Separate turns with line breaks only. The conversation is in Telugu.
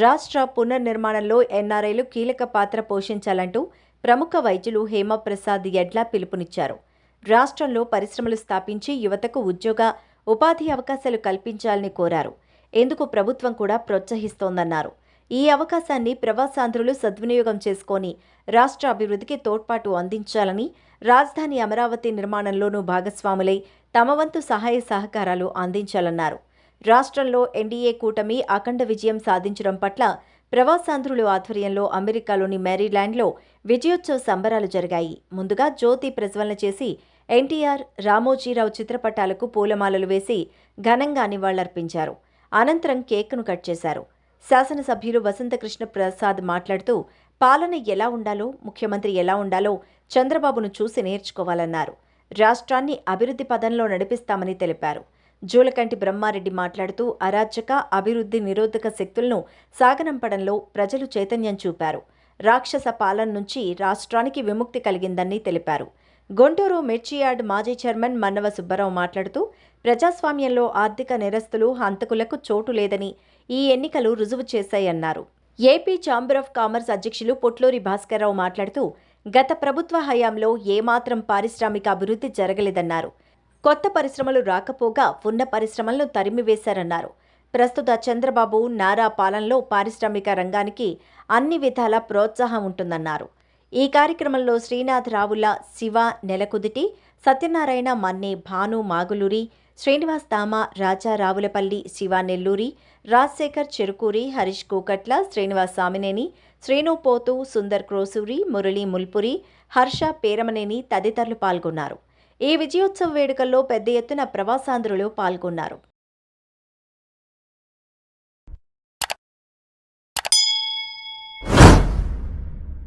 రాష్ట్ర పునర్నిర్మాణంలో ఎన్ఆర్ఐలు కీలక పాత్ర పోషించాలంటూ ప్రముఖ వైద్యులు హేమప్రసాద్ ఎడ్ల పిలుపునిచ్చారు. రాష్ట్రంలో పరిశ్రమలు స్థాపించి యువతకు ఉద్యోగ ఉపాధి అవకాశాలు కల్పించాలని కోరారు. ఎందుకు ప్రభుత్వం కూడా ప్రోత్సహిస్తోందన్నారు. ఈ అవకాశాన్ని ప్రవాసాంధ్రులు సద్వినియోగం చేసుకొని రాష్ట్ర అభివృద్ధికి తోడ్పాటు అందించాలని రాజధాని అమరావతి నిర్మాణంలోనూ భాగస్వాములై తమ వంతు సహాయ సహకారాలు అందించాలన్నారు. రాష్ట్రంలో ఎన్డీఏ కూటమి అఖండ విజయం సాధించడం పట్ల ప్రవాసాంధ్రులు ఆధ్వర్యంలో అమెరికాలోని మేరీల్యాండ్లో విజయోత్సవ సంబరాలు జరిగాయి. ముందుగా జ్యోతి ప్రజ్వలన చేసి ఎన్టీఆర్ రామోజీరావు చిత్రపటాలకు పూలమాలలు వేసి ఘనంగా నివాళులర్పించారు. అనంతరం కేక్ను కట్ చేశారు. శాసనసభ్యులు వసంతకృష్ణ ప్రసాద్ మాట్లాడుతూ పాలన ఎలా ఉండాలో ముఖ్యమంత్రి ఎలా ఉండాలో చంద్రబాబును చూసి నేర్చుకోవాలన్నారు. రాష్ట్రాన్ని అభివృద్ధి పదంలో నడిపిస్తామని తెలిపారు. జూలకంటి బ్రహ్మారెడ్డి మాట్లాడుతూ అరాచక అభివృద్ధి నిరోధక శక్తులను సాగనంపడంలో ప్రజలు చైతన్యం చూపారు. రాక్షస పాలన నుంచి రాష్ట్రానికి విముక్తి కలిగిందని తెలిపారు. గుంటూరు మిర్చియార్డ్ మాజీ చైర్మన్ మన్నవ సుబ్బారావు మాట్లాడుతూ ప్రజాస్వామ్యంలో ఆర్థిక నేరస్తులు హంతకులకు చోటు లేదని ఈ ఎన్నికలు రుజువు చేశాయన్నారు. ఏపీ ఛాంబర్ ఆఫ్ కామర్స్ అధ్యక్షులు పొట్లూరి భాస్కర్రావు మాట్లాడుతూ గత ప్రభుత్వ హయాంలో ఏమాత్రం పారిశ్రామిక అభివృద్ధి జరగలేదన్నారు. కొత్త పరిశ్రమలు రాకపోగా ఉన్న పరిశ్రమలను తరిమివేశారన్నారు. ప్రస్తుత చంద్రబాబు నారా పాలనలో పారిశ్రామిక రంగానికి అన్ని విధాల ప్రోత్సాహం ఉంటుందన్నారు. ఈ కార్యక్రమంలో శ్రీనాథ్ రావుల శివ నెలకుదిటి సత్యనారాయణ మన్నే భాను మాగులూరి శ్రీనివాస్ తామ రాజా రావులపల్లి శివ నెల్లూరి రాజశేఖర్ చెరుకూరి హరీష్ కూకట్ల శ్రీనివాస్ సామినేని శ్రీను పోతు సుందర్ క్రోసూరి మురళీ ముల్పురి హర్ష పేరమనేని తదితరులు పాల్గొన్నారు. ఈ విజయోత్సవ వేడుకల్లో పెద్ద ఎత్తున ప్రవాసాంధ్రులు పాల్గొన్నారు.